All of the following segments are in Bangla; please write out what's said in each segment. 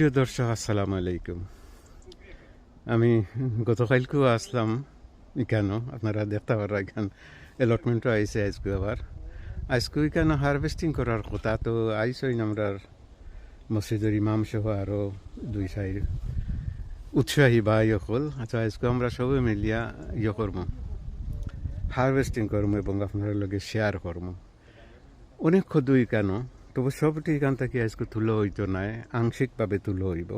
প্রিয় দর্শক, আসসালামু আলাইকুম। আমি গতকালকেও আসলাম। এখানো আপনারা দেখতে পারা এখান। অ্যালটমেন্টও আইসে আজকে আবার। আজকে এখানে হারভেস্টিং করার কথা। তো আইসই আমরা মসজিদের ইমাম সহ আরও দুই সাইড উৎসাহী ভাই অকল। আচ্ছা আজকে আমরা সবে মিলিয়া ইয়ে করব। হারভেস্টিং করব এবং আপনার লগে শেয়ার করব। অনেক ক্ষুদ্রই কেন? তবু সবটি এখান থেকে আজকে তুলো হইতো নাই আংশিকভাবে তুলো হইব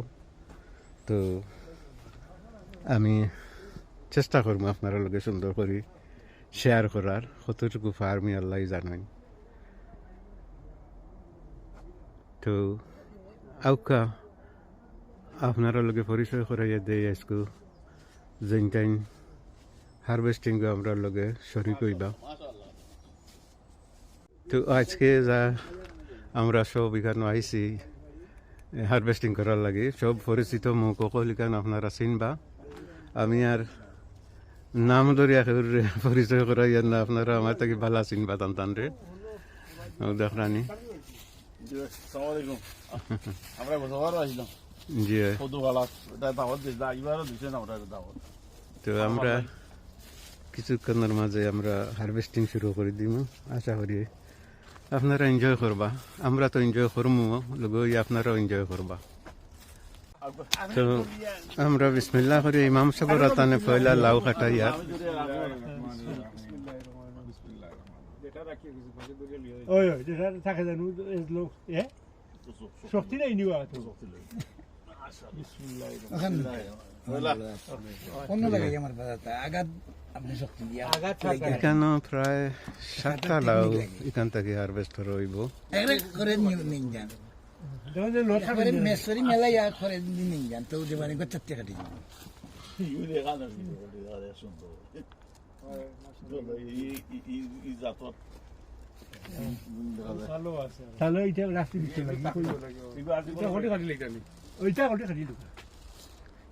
তো আমি চেষ্টা করব আপনারা লগে সুন্দর করে শেয়ার করার। কতটুকু ফার্মি আল্লাহ জানেন তো আউকা, আপনারা লগে পরিচয় করাইয়া দেয় আজকে। যেন টাইম হারভেস্টিং আমরা লগে শরিক হইবা। তো আজকে যা আমরা সব এখানে আইসি হারভেস্টিং করার লাগে। সব পরিচিত মুখ অকল এখানে আপনারা চিনবা? আমি আর নাম করে পরিচয় করাই না আপনারা আমার থেকে ভালো চিনবা টান টান রে। দেখরানি আমরা গতবার আসলাম। জি। তো আমরা কিছুক্ষণের মাঝে আমরা হারভেস্টিং শুরু করে দিব আশা করি। আপনারা এনজয় করবা। আমরা তো এনজয় করব লগই আপনারাও এনজয় করবা। তো আমরা বিসমিল্লাহ করে ইমাম সাহেবের রাতানে পয়লা লাউ কাটাইয়া শক্তি নাই নিবা তো আমার আগাত এখানে প্রায় সাতটা লাউ এখান থেকে হারভেস্ট হইব করে নিন যান। যখন যে লোক থাকে একবারে মেসরি মেলাই করে নিন যান তো যে মানে চারটে কাটি তাহলে ওইটা ওইটা হটে কাটি লাগে ওইটা হটে কাটি দিতে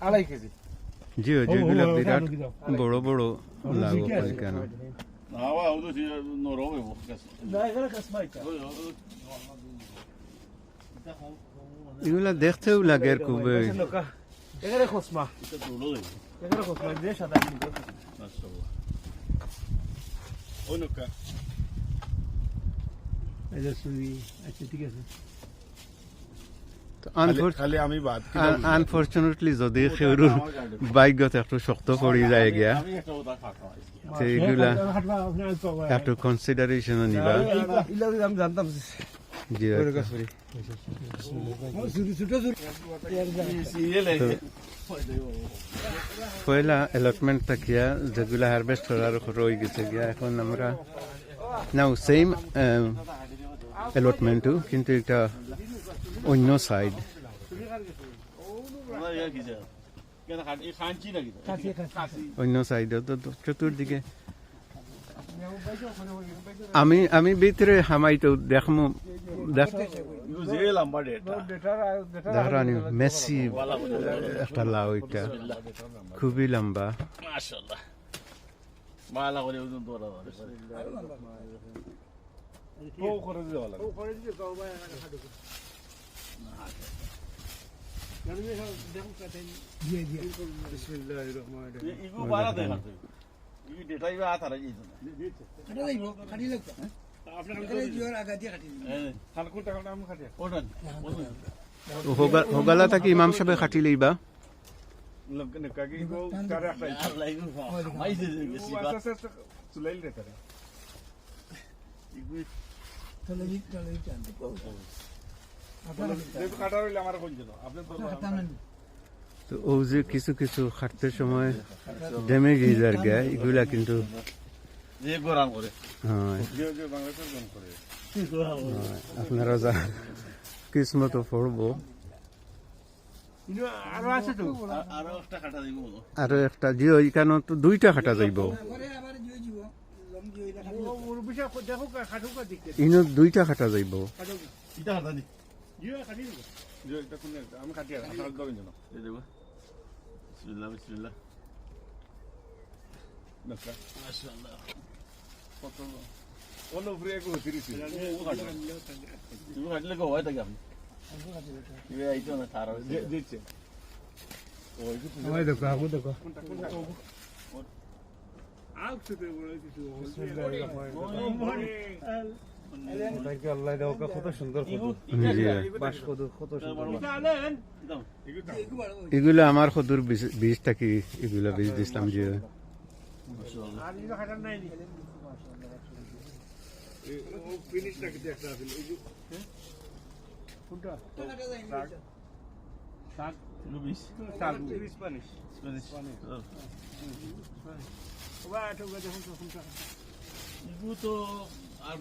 আড়াই কেজি জি যেগুলো বিরাট বড় বড় এগুলা দেখতেও লাগে খুব আচ্ছা ঠিক আছে আনফর্চুনেটলি যদি সেউরুর বাইকত একটু শক্ত পড়ি যায় গিয়া। একটা আজ পাবা একটু কনসিডারেশন নিবা। ইলা জানতাম জি আচ্ছা। ছোট ছোট ছোট পয়লা অ্যালটমেন্ট থাকিয়া যেগুলা হারভেস্ট করার রয়ে গেছে গিয়া এখন আমরা নাও সেম অ্যালটমেন্টও কিন্তু এটা অন্য সাইড অন্য সাইডে তো তো চতুর্দিকে। আমি আমি ভিতরে দেখ যে দেখানি মেসি, একটা লাউ এটা। খুবই লম্বা। মালা করে ওজন তোরা ও করে দিও লাগা দিয়ে দিয়ে। ইগু বারা দেখা তুই ই ডেটা ইবা আতারা ই কাটা যাইব কাটি লাগতো আপনার জিওর আগা দিয়ে কাটি দিন খালকুল টাকা আমি খাটি ওটান হোগালা থাকি ইমাম সাহেব খাটি লইবা লগ নে গো কারে একটা আল্লাহ ইগু মাই দে বেশি রে তারে। ইগু তাহলে তাহলে তো। ও যে কিছু কিছু খাটতে সময় ড্যামেজ হয়ে যায় গা এগুলা কিন্তু যে গোরান করে। হয়। যে যে বাংলাদেশের কোন করে। আপনারা যা কিসমত পড়ব। আরও তো? আরও একটা আর একটা জিও এখানে তো দুইটা খাটা যাইব পরে আবার জুই যাব লম জুই রাখা ওর বিষয় দেখো খাটুক দেখতে ইনো দুইটা খাটা যাইব। খাটুক এটা কাটা দি জিও খাটি দেবো। যে এটা কোন আমি কাটি আর আপনার দবেন জানো এই দেব বিসমিল্লাহ বিসমিল্লাহ নকা মাশাআল্লাহ। কত অন্য উপরে এক হতিরিছি তুমি কাটলে কো হয় তাকে আপনি? ইবে আইতো না তার দিচ্ছে ওই দেখো আগু দেখো কোনটা কোনটা? এগুলো আমার সদুর বীজ থাকি, এগুলো বীজ দিছিলাম যে। আর ইনো খাটার নাই নি ও ফিনিশটা ইগু তো আর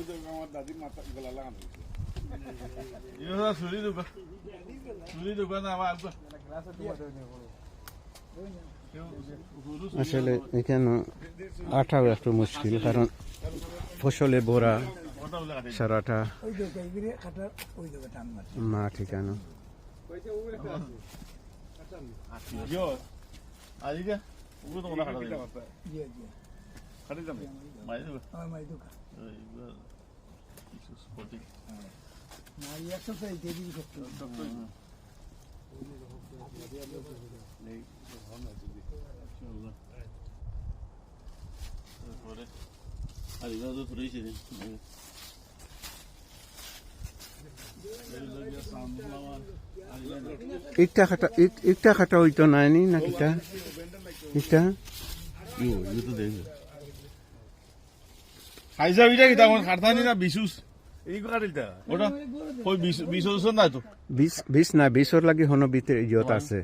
দোকানে আমার দাদির মাথা গলা লাগানো হয়েছে ইগু না সুলি দুকা আসলে এখানে আঠাও একটু মুশকিল কারণ ফসলে কাটি সারাটা মা যাবে মাই না সত্য তারপরে আর ইগু তো ধরেইছে দিন একটা খাটা এক- একটা খাটা হইতো নাই নি না কিটা এটা ইগু ইগু তো দেখো খাইছা বিটা কি তামন খাটতানি না বিশুস এই কাটিলটা ওটা বিশ বিশ বছর তো বিশ বিশ না বিশর লাগি হন ভিতরে ইয়ত আছে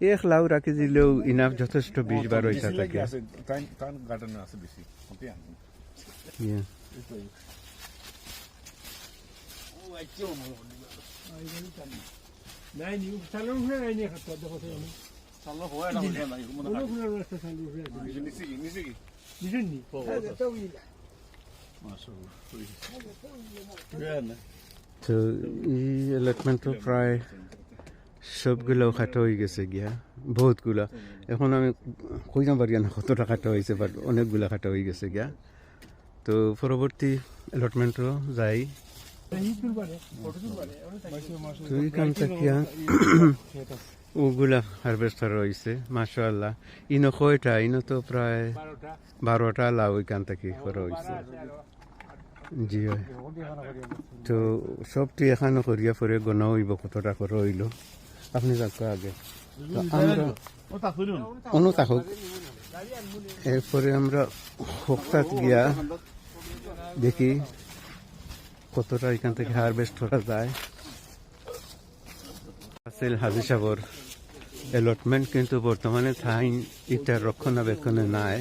এক লাউ রাখি দিলেও ইনাফ যথেষ্ট বিশ বার হইতা থাকে। ইয়ে। তো এই অ্যালটমেন্টও প্রায় সবগুলো খাটো হয়ে গেছে গিয়া, বহুতগুলা। এখন আমি কইতে পারি না কতটা খাটো হয়েছে বাট অনেকগুলা খাটো হয়ে গেছে গিয়া। তো পরবর্তী অ্যালটমেন্টও যাই। তো এইখান থেকে ওগুলা হারভেস্টার রয়েছে মাশাআল্লাহ। ইনো কয়টা? ইনো তো প্রায় বারোটা লাউ এখান থেকে করা হয়েছে। জি তো সবটি এখানে করিয়া পরে গনা হইব, কতটা করে হইল। আপনি যাক আগে। আমরা এরপরে আমরা হকতাত গিয়া দেখি কতটা এখান থেকে হারভেস্ট করা যায়। আসিল হাজি সাগর অ্যালটমেন্ট কিন্তু বর্তমানে ঠাই ইটার রক্ষণাবেক্ষণে নাই।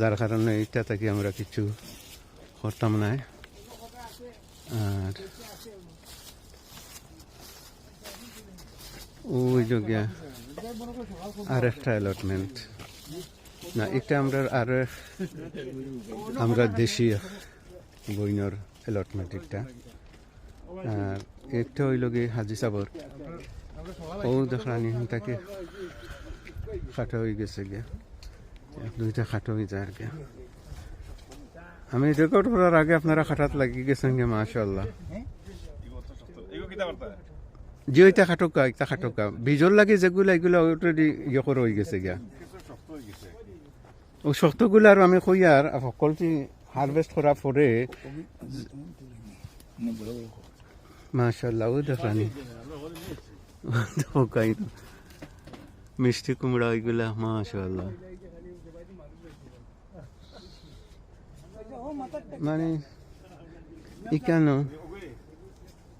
যার কারণে এটা থেকে আমরা কিছু করতাম নাই। আর ওই যোগ্যা আর একটা অ্যালটমেন্ট না, এটা আমরা আর, আমরা দেশি বইনর অ্যালটমেন্ট একটা। আর একটা হইল গিয়ে হাজি সাবর। ও দেখলানি তাকে খাটো হয়ে গেছে গিয়া। দুইটা খাটো হয়ে যায় আর কি আমি রেকর্ড করার আগে আপনারা খাটাত লাগি গেছেন গে মাশাল্লাহ যে ওইটা খাটকা একটা খাটকা। বীজর লাগে যেগুলা, এগুলা অলরেডি ইয়ে করে হয়ে গেছে গিয়া। ও শক্তগুলো আর আমি কই আর সকলটি হারভেস্ট করার পরে মাশাল্লাহ ও দেখানি ধোকাই মিষ্টি কুমড়া ওইগুলা মাশাল্লাহ। মানে ই কেন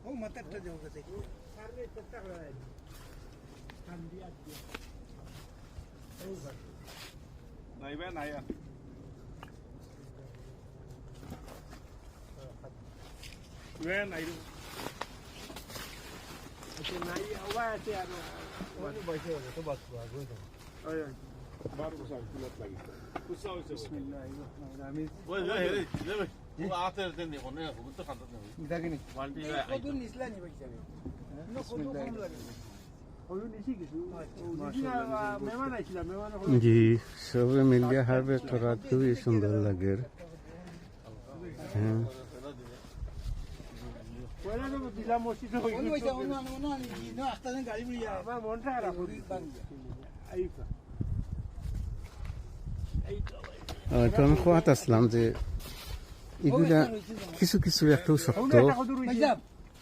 ও মাথাটা যাও কাছে নাইবা নাই আর নাই। নাই ওবা আছে আৰু ওই, ওই। বার বছর কুলত লাগি কুসা হইছে ওই ওই হেরে দেবে ও আতে দেন নি তো খান্ত নেই বালতি কত নিচলা নিবা জি সবে মিল গিয়ে হারভেস্ট করা খুবই সুন্দর লাগে হ্যাঁ আমি খোয়াত আসলাম যে এগুলা কিছু কিছু একটু শক্ত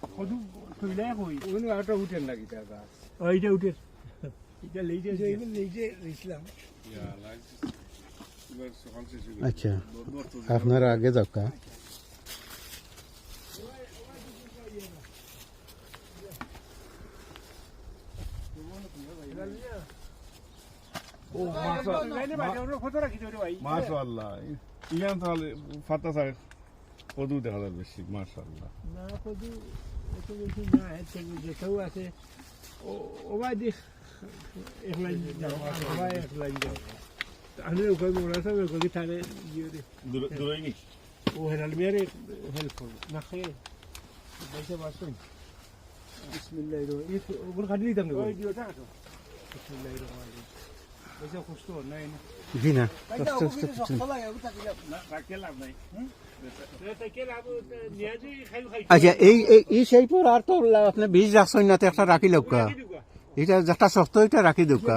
কামে কইলা কই ওখানে একটা উঠেন নাকি তার গাছ ওইটা উঠে এটা লেইতে যে এগুলো নিজে ইসলাম এবার সকাল শেষে আচ্ছা আপনারা আগে যাও কা মাশাআল্লাহ ইয়ান তাহলে ফাতা সাহেব কদু দেখা যায় বেশি মাশাআল্লাহ না কত এত বেশি না এত যেটাও আছে ও ওবা দি এক লাইন যাও ওবা এক লাইন যাও আমি ওকে মোরা সব ওকে তারে দিয়ে দে দূরই নি ও হেরাল মেরে হেল্প করব না খেয়ে জি না কষ্ট কিছু আচ্ছা এই এই এই সেই পর আর তো আপনি বীজ রাখছেন না একটা রাখি লোকা এটা যেটা শক্ত এটা রাখি দোকা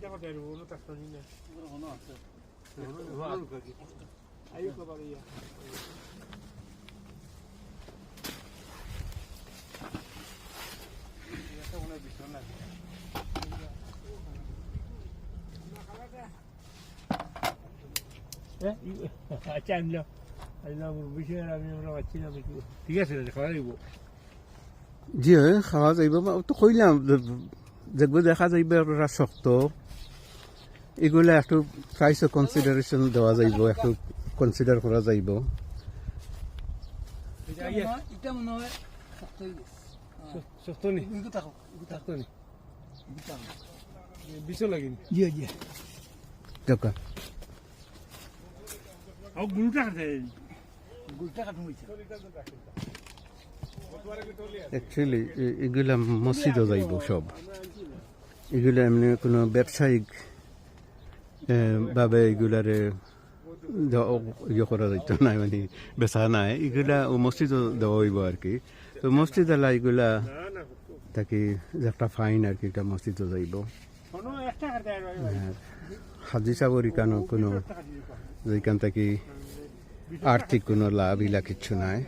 সপ্তাহ দেবে কথা বলি বিসমিল্লাহির রহমানির রহিম দেখা রে পয়সা জি আমি কাটছি একটা আপনি ওইদিকে আরও আছে ওইটাও সবে মিলিয়া খাটিরা আমি সকল সময় ইগো কি দাঁড়ো রেকর্ড করা যান না এরপরেও মাশাআল্লাহ আচ্ছা আনলাম আনলাম বিষয় আমি আমরা পাচ্ছি না ঠিক আছে খাওয়া দিব জি হয় খাওয়া যাইব তো কইলাম দেখব দেখা যাইব একটা শক্ত এগুলা একটু প্রাইসও কনসিডারেশন দেওয়া যাইব একটু কনসিডার করা যাইব। এগুলো মসজিদও যাইব সব। এগুলা এমনি কোনো ব্যবসায়িক ভাবে এগুলারে ইয়ে করা যাইত না মানে বেচা নাই এগুলা ও মসজিদও দেওয়া হইব আর কি তো মসজিদ এলা এগুলা যে একটা ফাইন আর কি এটা মসজিদও যাইব একটা হাজি সাগর ইকানো কোনো যেখান থেকে আর্থিক কোনো লাভ ইলা কিচ্ছু নাই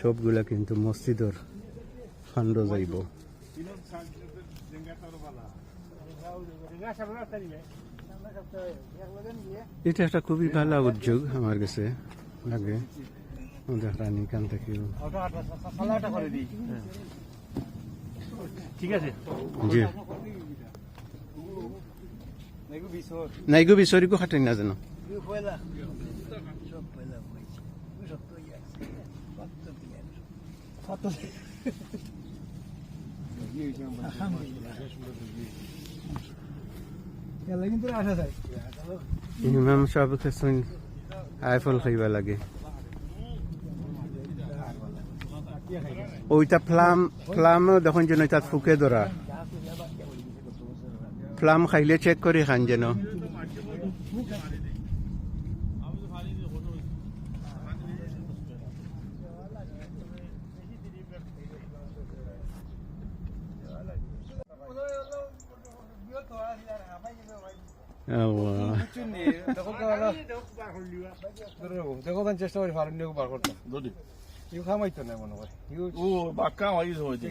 সবগুলা কিন্তু মসজিদর ফান্ড যাইব এটা একটা খুবই ভালো উদ্যোগ আমার কাছে লাগে। থেকে ঠিক আছে। জি। নাইগো ইউ পয়লা সব পয়লা হয়েছে সব তো ইয়ে কত প্লেয়ার কত খেলা কিন্তু আশা যায় ইমাম সাহেবকে চোন আইফল খাইব লাগে ওইটা ফ্লাম ফ্লামও দেখুন যেন তাত ফুকে ধরা ফ্লাম খাইলে চেক করে খান যেন দেখো দেখো চেষ্টা করি ফারুন নিয়ে বার করতাম দড়ি ইউ খামাইতো না মনে করে ও বাক্কা হয়ে হয়েছে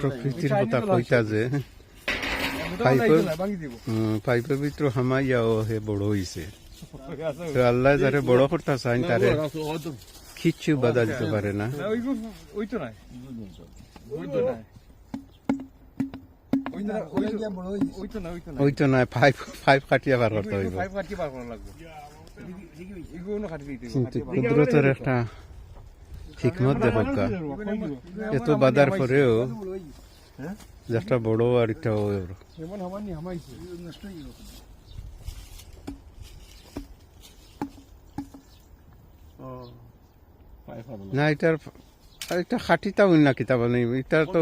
প্রকৃতির কথা কইতা যে পাইপের ভিতর হামাইয়াও হে বড় হইছে। তো আল্লাহ যারে বড় করতে চান তারে কিচ্ছু বাধা দিতে পারে না। ওই তো নাই। ওই তো নাই পাইপ পাইপ কাটিয়া বার করতে হইব। ফাইভ বার করা লাগবে। কিন্তু কুদরতের একটা হিকমত দেখো। এত বাধার পরেও একটা বড় আর একটা না এটার আর একটা খাটিতা হইল না কিতাব এটা তো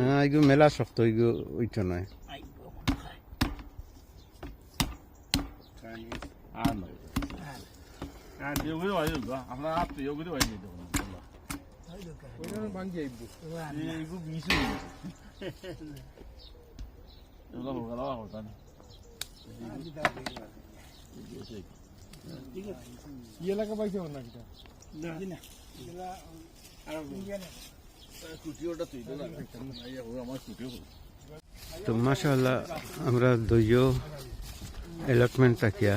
না এগুলো মেলা শক্ত এগুলো ওইটা নয়। আর না। না। কুটিওটা তুই তো না আমার কুটিও তো মাশাআল্লাহ আমরা দইও অ্যালটমেন্ট থাকিয়া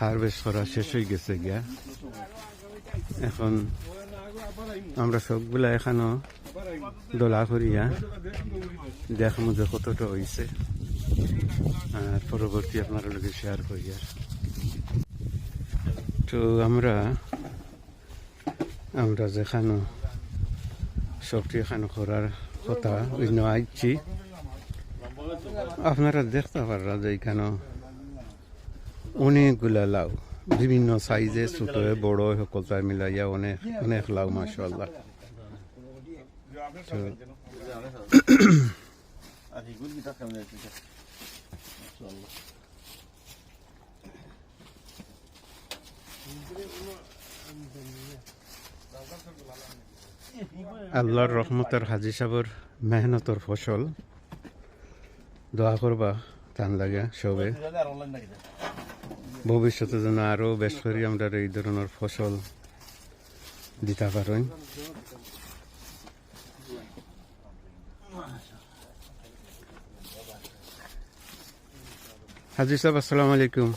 হারভেস্ট করা শেষ হয়ে গেছে গিয়া। এখন আমরা সবগুলা এখানো ডলা করিয়া দেখমু যে কতটা হয়েছে আর পরবর্তী আপনার লোকে শেয়ার করিয়া। তো আমরা আমরা যেখানে সবটি এখানে করার কথা অন্য আইছি। আপনারা দেখতে পাররা যে এখানে অনেকগুলা লাউ, বিভিন্ন সাইজে ছোট, বড় সকলটা মিলাইয়া অনেক অনেক লাউ মাসাল্লাহ তো আর এগুলো কি তা কেমন আছে আল্লাহর রহমতের হাজি সাবর মেহনতর ফসল। দোয়া করবা টান লাগে সবে। ভবিষ্যতে যেন আরও বেশ করে আমরা এই ধরনের ফসল দিতে পারেন হাজি সাহেব, আসসালামু আলাইকুম।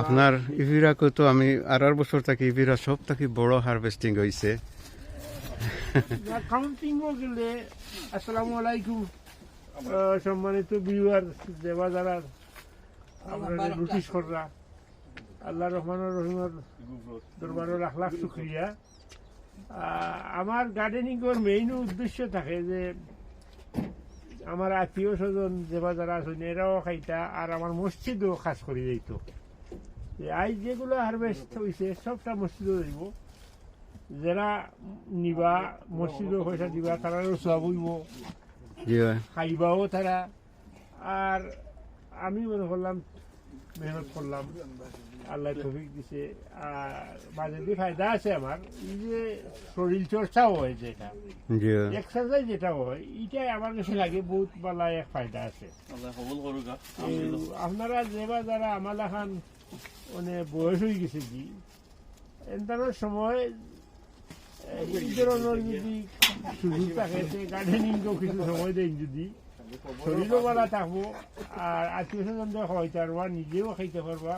আপনার ইভিরাকে তো আমি আড়ার বছর থাকি ইভিরা সব থাকি বড় হারভেস্টিং হয়েছে কাউন্টিং গেলে আসসালামু আলাইকুম। সম্মানিত ভিউয়ার দেবা যারা আপনারা নোটিশ কররা আল্লাহ রহমান রহিমর দরবারের লাখ লাখ শুক্রিয়া আমার গার্ডেনিং এর মেইন উদ্দেশ্য থাকে যে আমার আত্মীয় স্বজন যেবা যারা আছেন এরাও খাইতা আর আমার মসজিদও খাস করে যাইত। যে আজ যেগুলো হারভেস্ট হয়েছে সবটা মসজিদও যাইব যারা নিবা মসজিদও পয়সা দিবা তারাও সব বইব খাইবাও তারা। আর আমি মনে করলাম মেহনত করলাম। আল্লাহ তফিক দিছে। আর মাঝে দিয়ে ফায়দা আছে আমার। এই যে শরীর চর্চাও হয় যেটা। জি। এক্সারসাইজ যেটা হয় এটাই আমার কাছে লাগে বহুত বালা এক ফায়দা আছে। আল্লাহ কবুল করুক এই আপনারা যেবা যারা আমার এখন মানে বয়স হয়ে গেছে কি এন্তানোর সময় এই ধরনের যদি সুযোগ থাকে সে গার্ডেনিংকেও কিছু সময় দেন যদি। শরীরও ভালো থাকব আর আত্মীয় স্বজনদের খাওয়াইতে পারবা নিজেও খাইতে পারবা।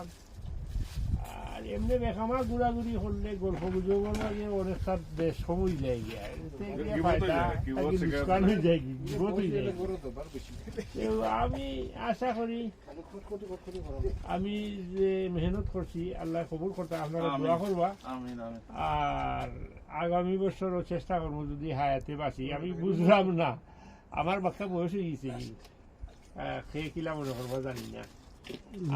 এমনি বেখামা ঘোরাঘুরি করলে গল্প গুজবের মাঝে অনেকটা বেশ সময় যায় গিয়া। আমি আশা করি আমি যে মেহনত করছি আল্লাহ কবুল করতে আপনারা দোয়া করবা। আমিন আমিন। আর আগামী বছরও চেষ্টা করব যদি হায়াতে বাঁচি। আমি বুঝলাম না আমার বাচ্চা বয়স হয়ে গেছে। কি খেয়ে কিলা মনে করব জানি না।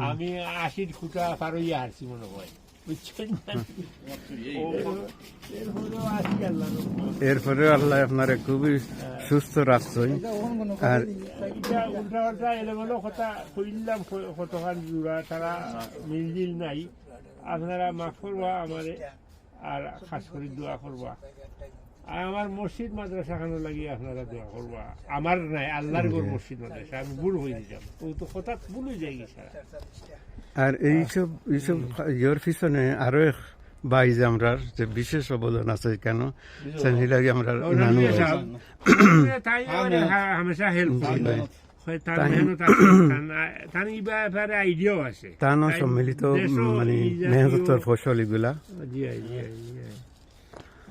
আমি আশির খুঁটা পারইয়া হারছি মনে হয়। এরপরে আল্লাহ আপনারা খুবই সুস্থ রাখছেন। আর উল্টা পাল্টা এলোমেলো কথা কইলাম কতখান জুড়া তারা মিলজিল নাই। আপনারা মাফ করবা আমারে আর খাস করে দোয়া করবা। আমার মসজিদ মাদ্রাসা খানো লাগি আপনারা দোয়া করবা। আমার নাই আল্লাহর গোর মসজিদ মাদ্রাসা আমি ভুল হয়ে যাম ও তো হঠাৎ ভুল হয়ে যায় সারা আর এইসব এইসব ইয়ের পিছনে আরও এক ভাই যে আমরা যে বিশেষ অবদান আছে কেন সেই লাগে আমরা নানু তাই হামেশা হেল্প সম্মিলিত মানে মেহনতর ফসল এগুলা। জি জি জি।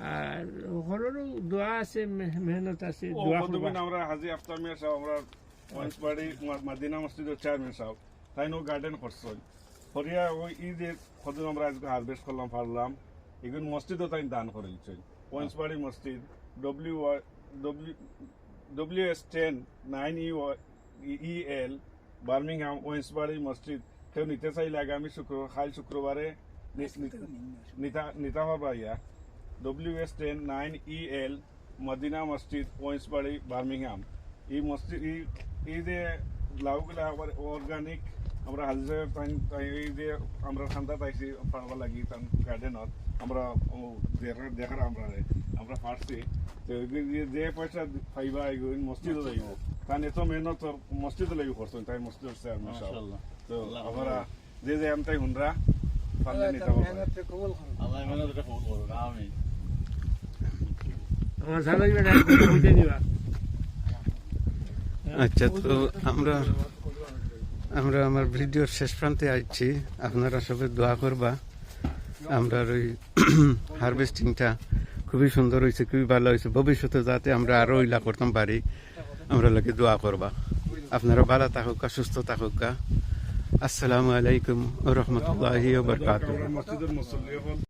আর সকলেরও দোয়া আছে মেহনত আছে ও দোয়া প্রথমে করবা। আমরা হাজি আফতার মিয়া সাহেব আমরা পঞ্চবাড়ি মাদিনা মসজিদের চেয়ারম্যান সাহেব তাই নো গার্ডেন করছেন। হরিয়া ওই ঈদের কদিন আমরা আজকে হারভেস্ট করলাম পারলাম। এগুলো মসজিদও তাই দান করে দিচ্ছেন। পঞ্চবাড়ি মসজিদ W W W S ten nine E E L Birmingham Wednesbury মসজিদ কেউ নিতে চাইলে আগামী শুক্র কাল শুক্রবারে নিতা নিতা পারবা ইয়া W S ten nine E L Madina মসজিদ ওয়েন্সবাড়ি বার্মিংহাম এই মসজিদ এই এই যে লাউগুলা অর্গানিক আমরা হাজি সাহেব তাই- তাই এই যে আমরা খান্দা পাইছি পারবা লাগি তান গার্ডেনত আমরা দেখার আমরা আমরা পারছি তো যে- যে পয়সা পাইবা এগুলো মসজিদও যাইব তান এত মেহনত মসজিদও লাগি করছেন তাই সাহেব মাশাআল্লাহ তো আমরা যে যে আমতাই হুনরা পারলে নিতে পারব আল্লাহ মেহনতটা কবুল করুন আমিন আমার সাথে বেটা বুঝে দিবা আচ্ছা তো আমরা আমরা আমার ভিডিওর শেষ প্রান্তে আসছি আপনারা সবাই দোয়া করবা। আমরা ওই হারভেস্টিংটা খুবই সুন্দর হয়েছে খুবই ভালো হয়েছে ভবিষ্যতে যাতে আমরা আরও ইলা করতাম পারি আমরা লোকে দোয়া করবা। আপনারা ভালো থাকুক, সুস্থ থাকুক। আসসালামু আলাইকুম রহমতুল্লাহি হল